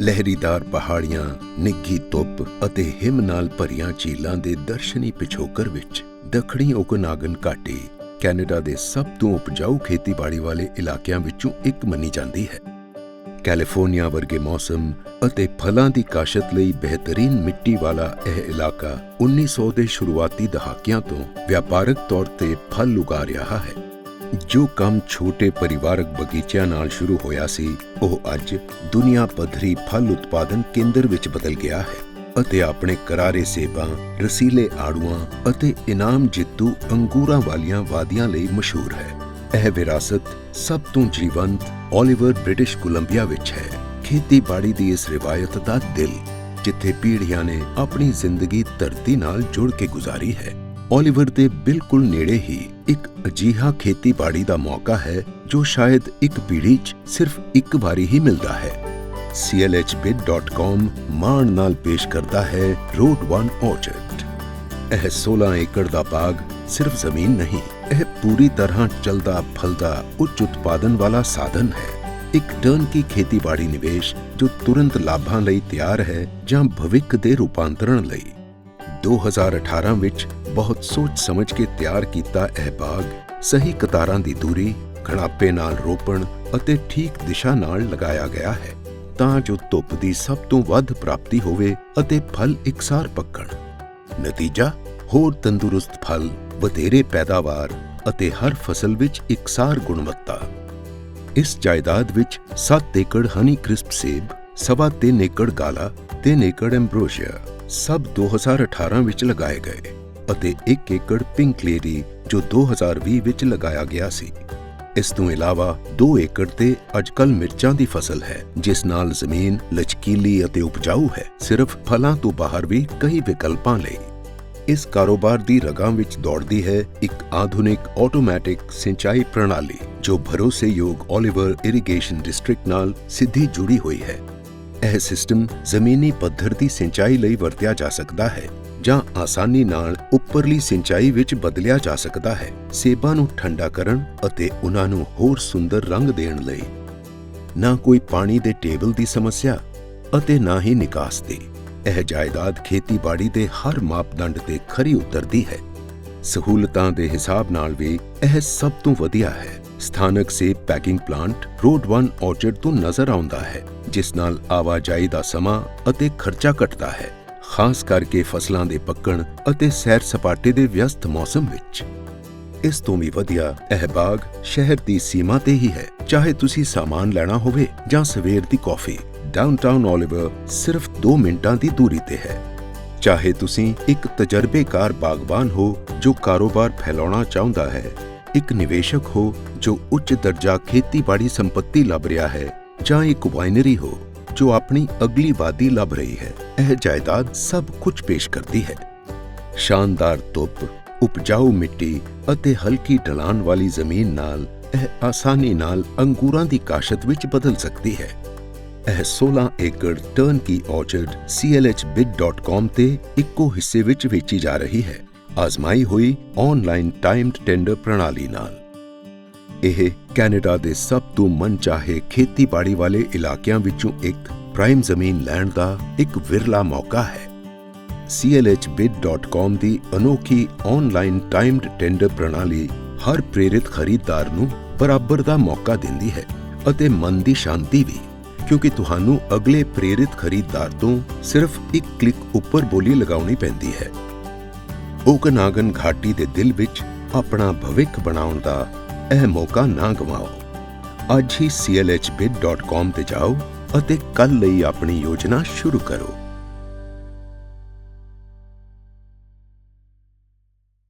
ਲਹਿਰੀਦਾਰ ਪਹਾੜੀਆਂ, ਨਿੱਘੀ ਧੁੱਪ ਅਤੇ ਹਿਮ ਨਾਲ ਭਰੀਆਂ ਝੀਲਾਂ ਦੇ ਦਰਸ਼ਨੀ ਪਿਛੋਕਰ ਵਿੱਚ ਦੱਖਣੀ ਓਕਨਾਗਨ ਘਾਟੀ ਕੈਨੇਡਾ ਦੇ ਸਭ ਤੋਂ ਉਪਜਾਊ ਖੇਤੀਬਾੜੀ ਵਾਲੇ ਇਲਾਕਿਆਂ ਵਿੱਚੋਂ ਇੱਕ ਮੰਨੀ ਜਾਂਦੀ ਹੈ। ਕੈਲੀਫੋਰਨੀਆ ਵਰਗੇ ਮੌਸਮ ਅਤੇ ਫਲਾਂ ਦੀ ਕਾਸ਼ਤ ਲਈ ਬਿਹਤਰੀਨ ਮਿੱਟੀ ਵਾਲਾ ਇਹ ਇਲਾਕਾ 1900 ਦੇ ਸ਼ੁਰੂਆਤੀ ਦਹਾਕਿਆਂ ਤੋਂ ਵਪਾਰਕ ਤੌਰ ਤੇ ਫਲ ਉਗਾ ਰਿਹਾ ਹੈ। ਜੋ ਕੰਮ ਛੋਟੇ ਪਰਿਵਾਰਕ ਬਗੀਚਿਆਂ ਨਾਲ ਸ਼ੁਰੂ ਹੋਇਆ ਸੀ, ਉਹ ਅੱਜ ਦੁਨੀਆ ਪੱਧਰੀ ਫਲ ਉਤਪਾਦਨ ਕੇਂਦਰ ਵਿੱਚ ਬਦਲ ਗਿਆ ਹੈ ਅਤੇ ਆਪਣੇ ਕਰਾਰੇ ਸੇਬਾਂ, ਰਸੀਲੇ ਆੜੂਆਂ ਅਤੇ ਇਨਾਮ ਜਿੱਤੂ ਅੰਗੂਰਾਂ ਵਾਲੀਆਂ ਵਾਦੀਆਂ ਲਈ ਮਸ਼ਹੂਰ ਹੈ। ਇਹ ਵਿਰਾਸਤ ਸਭ ਤੋਂ ਜੀਵੰਤ ਓਲੀਵਰ ਬ੍ਰਿਟਿਸ਼ ਕੋਲੰਬੀਆ ਵਿੱਚ ਹੈ। ਖੇਤੀਬਾੜੀ ਦੀ ਇਸ ਰਿਵਾਇਤ ਦਾ ਦਿਲ ਜਿੱਥੇ ਪੀੜ੍ਹੀਆਂ ਨੇ ਆਪਣੀ ਜ਼ਿੰਦਗੀ ਧਰਤੀ ਨਾਲ ਜੁੜ ਕੇ ਗੁਜ਼ਾਰੀ ਹੈ। ਓਲੀਵਰ ਦੇ ਬਿਲਕੁਲ ਨੇੜੇ ਹੀ ਇੱਕ ਅਜੀਹਾ ਖੇਤੀਬਾੜੀ ਦਾ ਮੌਕਾ ਹੈ, ਜੋ ਸ਼ਾਇਦ ਇੱਕ ਪੀੜ੍ਹੀ 'ਚ ਸਿਰਫ ਇੱਕ ਵਾਰੀ ਹੀ ਮਿਲਦਾ ਹੈ। Clhbit.com ਮਾਣ ਨਾਲ ਪੇਸ਼ ਕਰਦਾ ਹੈ ਰੋਡ 1 ਔਰਚਰਡ ਇਹ 16 ਏਕੜ ਦਾ ਬਾਗ ਸਿਰਫ ਜ਼ਮੀਨ ਨਹੀਂ, ਇਹ ਪੂਰੀ ਤਰ੍ਹਾਂ ਚਲਦਾ ਫਲਦਾ ਉੱਚ ਉਤਪਾਦਨ ਵਾਲਾ ਸਾਧਨ ਹੈ। ਇੱਕ ਟਰਨ ਕੀ ਖੇਤੀਬਾੜੀ ਨਿਵੇਸ਼ ਜੋ ਤੁਰੰਤ ਲਾਭਾਂ ਲਈ ਤਿਆਰ ਹੈ ਜਾਂ ਭਵਿੱਖ ਦੇ ਰੂਪਾਂਤਰਣ ਲਈ। 2018 ਵਿੱਚ ਬਹੁਤ ਸੋਚ ਸਮਝ ਕੇ ਤਿਆਰ ਕੀਤਾ ਇਹ ਬਾਗ, ਸਹੀ ਕਤਾਰਾਂ ਦੀ ਦੂਰੀ, ਖੜਾਪੇ ਨਾਲ ਰੋਪਣ ਅਤੇ ਠੀਕ ਦਿਸ਼ਾ ਨਾਲ ਲਗਾਇਆ ਗਿਆ ਹੈ, ਤਾਂ ਜੋ ਧੁੱਪ ਦੀ ਸਭ ਤੋਂ ਵੱਧ ਪ੍ਰਾਪਤੀ ਹੋਵੇ ਅਤੇ ਫਲ ਇਕਸਾਰ ਪੱਕਣ। ਨਤੀਜਾ, ਹੋਰ ਤੰਦਰੁਸਤ ਫਲ, ਵਧੇਰੇ ਪੈਦਾਵਾਰ ਅਤੇ ਹਰ ਫਸਲ ਵਿੱਚ ਇਕਸਾਰ ਗੁਣਵੱਤਾ। ਇਸ ਜਾਇਦਾਦ ਵਿੱਚ 7 ਏਕੜ ਹਨੀ ਕ੍ਰਿਸਪ ਸੇਬ, ਸਵਾ ਤਿੰਨ ਏਕੜ ਗਾਲਾ 3 ਏਕੜ ਐਂਬਰੋਸ਼ੀਆ, ਸਭ 2018 ਵਿੱਚ ਲਗਾਏ ਗਏ। ਅਤੇ 1 ਏਕੜ ਪਿੰਕ ਲੇਡੀ ਜੋ 2020 ਵਿੱਚ ਲਗਾਇਆ ਗਿਆ ਸੀ। ਇਸ ਤੋਂ ਇਲਾਵਾ 2 ਏਕੜ ਤੇ ਅੱਜਕੱਲ ਮਿਰਚਾਂ ਦੀ ਫਸਲ ਹੈ, ਜਿਸ ਨਾਲ ਜ਼ਮੀਨ ਲਚਕੀਲੀ ਅਤੇ ਉਪਜਾਊ ਹੈ। ਸਿਰਫ ਫਲਾਂ ਤੋਂ ਬਾਹਰ ਵੀ ਕਈ ਵਿਕਲਪਾਂ ਲਈ। ਇਸ ਕਾਰੋਬਾਰ ਦੀ ਰਗਾਂ ਵਿੱਚ ਦੌੜਦੀ ਹੈ ਇੱਕ ਆਧੁਨਿਕ ਆਟੋਮੈਟਿਕ ਸਿੰਚਾਈ ਪ੍ਰਣਾਲੀ, ਜੋ ਭਰੋਸੇਯੋਗ ਓਲੀਵਰ ਇਰੀਗੇਸ਼ਨ ਡਿਸਟ੍ਰਿਕਟ ਨਾਲ ਸਿੱਧੀ ਜੁੜੀ ਹੋਈ ਹੈ। ਇਹ ਸਿਸਟਮ ਜ਼ਮੀਨੀ ਪੱਧਰ ਦੀ ਸਿੰਚਾਈ ਲਈ ਵਰਤਿਆ ਜਾ ਸਕਦਾ ਹੈ। ਜਾਂ ਆਸਾਨੀ ਨਾਲ ਉੱਪਰਲੀ ਸਿੰਚਾਈ ਵਿੱਚ ਬਦਲਿਆ ਜਾ ਸਕਦਾ ਹੈ। ਸੇਬਾਂ ਨੂੰ ਠੰਡਾ ਕਰਨ ਅਤੇ ਉਹਨਾਂ ਨੂੰ ਹੋਰ ਸੁੰਦਰ ਰੰਗ ਦੇਣ ਲਈ। ਨਾ ਕੋਈ ਪਾਣੀ ਦੇ ਟੇਬਲ ਦੀ ਸਮੱਸਿਆ ਅਤੇ ਨਾ ਹੀ ਨਿਕਾਸ ਦੀ। ਇਹ ਜਾਇਦਾਦ ਖੇਤੀਬਾੜੀ ਦੇ ਹਰ ਮਾਪਦੰਡ ਤੇ ਖਰੀ ਉਤਰਦੀ ਹੈ। ਸਹੂਲਤਾਂ ਦੇ ਹਿਸਾਬ ਨਾਲ ਵੀ ਇਹ ਸਭ ਤੋਂ ਵਧੀਆ ਹੈ। ਸਥਾਨਕ ਸੇਬ ਪੈਕਿੰਗ ਪਲਾਂਟ ਰੋਡ 1 ਔਰਚਰਡ ਤੋਂ ਨਜ਼ਰ ਆਉਂਦਾ ਹੈ, ਜਿਸ ਨਾਲ ਆਵਾਜਾਈ ਦਾ ਸਮਾਂ ਅਤੇ ਖਰਚਾ ਘਟਦਾ ਹੈ। ਖਾਸ ਕਰਕੇ ਫਸਲਾਂ ਦੇ ਪੱਕਣ ਅਤੇ ਸੈਰ ਸਪਾਟੇ ਦੇ ਵਿਅਸਤ ਮੌਸਮ ਵਿੱਚ। ਇਸ ਤੋਂ ਵੀ ਵਧੀਆ ਇਹ ਬਾਗ ਸ਼ਹਿਰ ਦੀ ਸੀਮਾ ਤੇ ਹੀ ਹੈ, ਚਾਹੇ ਤੁਸੀਂ ਸਾਮਾਨ ਲੈਣਾ ਹੋਵੇ ਜਾਂ ਸਵੇਰ ਦੀ ਕੌਫੀ। ਡਾਊਨਟਾਊਨ ਓਲੀਵਰ ਸਿਰਫ 2 ਮਿੰਟਾਂ ਦੀ ਦੂਰੀ ਤੇ ਹੈ। ਚਾਹੇ ਤੁਸੀਂ ਇੱਕ ਤਜਰਬੇਕਾਰ ਬਾਗਬਾਨ ਹੋ ਜੋ ਕਾਰੋਬਾਰ ਫੈਲਾਉਣਾ ਚਾਹੁੰਦਾ ਹੈ, ਇੱਕ ਨਿਵੇਸ਼ਕ ਹੋ ਜੋ ਉੱਚ ਦਰਜਾ ਖੇਤੀਬਾੜੀ ਸੰਪਤੀ ਲੱਭ ਰਿਹਾ ਹੈ ਜਾਂ ਇੱਕ ਵਾਈਨਰੀ ਹੋ ਜੋ ਆਪਣੀ ਅਗਲੀ ਵਾਦੀ ਲੱਭ ਰਹੀ ਹੈ, ਇਹ ਜਾਇਦਾਦ ਸਭ ਕੁਝ ਪੇਸ਼ ਕਰਦੀ ਹੈ। ਸ਼ਾਨਦਾਰ ਧੁੱਪ, ਉਪਜਾਊ ਮਿੱਟੀ ਅਤੇ ਹਲਕੀ ਢਲਾਨ ਵਾਲੀ ਜ਼ਮੀਨ ਨਾਲ ਇਹ ਆਸਾਨੀ ਨਾਲ ਅੰਗੂਰਾਂ ਦੀ ਕਾਸ਼ਤ ਵਿੱਚ ਬਦਲ ਸਕਦੀ ਹੈ। ਇਹ 16 ਏਕੜ ਟਰਨਕੀ ਔਰਚਰਡ clhbit.com ਤੇ ਇੱਕੋ ਹਿੱਸੇ ਵਿੱਚ ਵੇਚੀ ਜਾ ਰਹੀ ਹੈ। ਆਜ਼ਮਾਈ ਹੋਈ ਆਨਲਾਈਨ ਟਾਈਮਡ ਟੈਂਡਰ ਪ੍ਰਣਾਲੀ ਨਾਲ। ਇਹ ਕੈਨੇਡਾ ਦੇ ਸਭ ਤੋਂ ਮਨਚਾਹੇ ਖੇਤੀਬਾੜੀ ਵਾਲੇ ਇਲਾਕਿਆਂ ਵਿੱਚੋਂ ਇੱਕ ਪ੍ਰਾਈਮ ਜ਼ਮੀਨ ਲੈਣ ਦਾ ਇੱਕ ਵਿਰਲਾ ਮੌਕਾ ਹੈ। Clhbit.com ਦੀ ਅਨੋਖੀ ਆਨਲਾਈਨ ਟਾਈਮਡ ਟੈਂਡਰ ਪ੍ਰਣਾਲੀ ਹਰ ਪ੍ਰੇਰਿਤ ਖਰੀਦਦਾਰ ਨੂੰ ਬਰਾਬਰ ਦਾ ਮੌਕਾ ਦਿੰਦੀ ਹੈ ਅਤੇ ਮਨ ਦੀ ਸ਼ਾਂਤੀ ਵੀ, ਕਿਉਂਕਿ ਤੁਹਾਨੂੰ ਅਗਲੇ ਪ੍ਰੇਰਿਤ ਖਰੀਦਦਾਰ ਤੋਂ ਸਿਰਫ ਇੱਕ ਕਲਿੱਕ ਉੱਪਰ ਬੋਲੀ ਲਗਾਉਣੀ ਪੈਂਦੀ ਹੈ। ਓਕਨਾਗਨ ਘਾਟੀ ਦੇ ਦਿਲ ਵਿੱਚ ਆਪਣਾ ਭਵਿੱਖ ਬਣਾਉਣ ਦਾ ਇਹ ਮੌਕਾ ਨਾ ਗਵਾਓ। ਅੱਜ ਹੀ clhbit.com ਤੇ ਜਾਓ ਅਤੇ ਕੱਲ ਲਈ ਆਪਣੀ ਯੋਜਨਾ ਸ਼ੁਰੂ ਕਰੋ।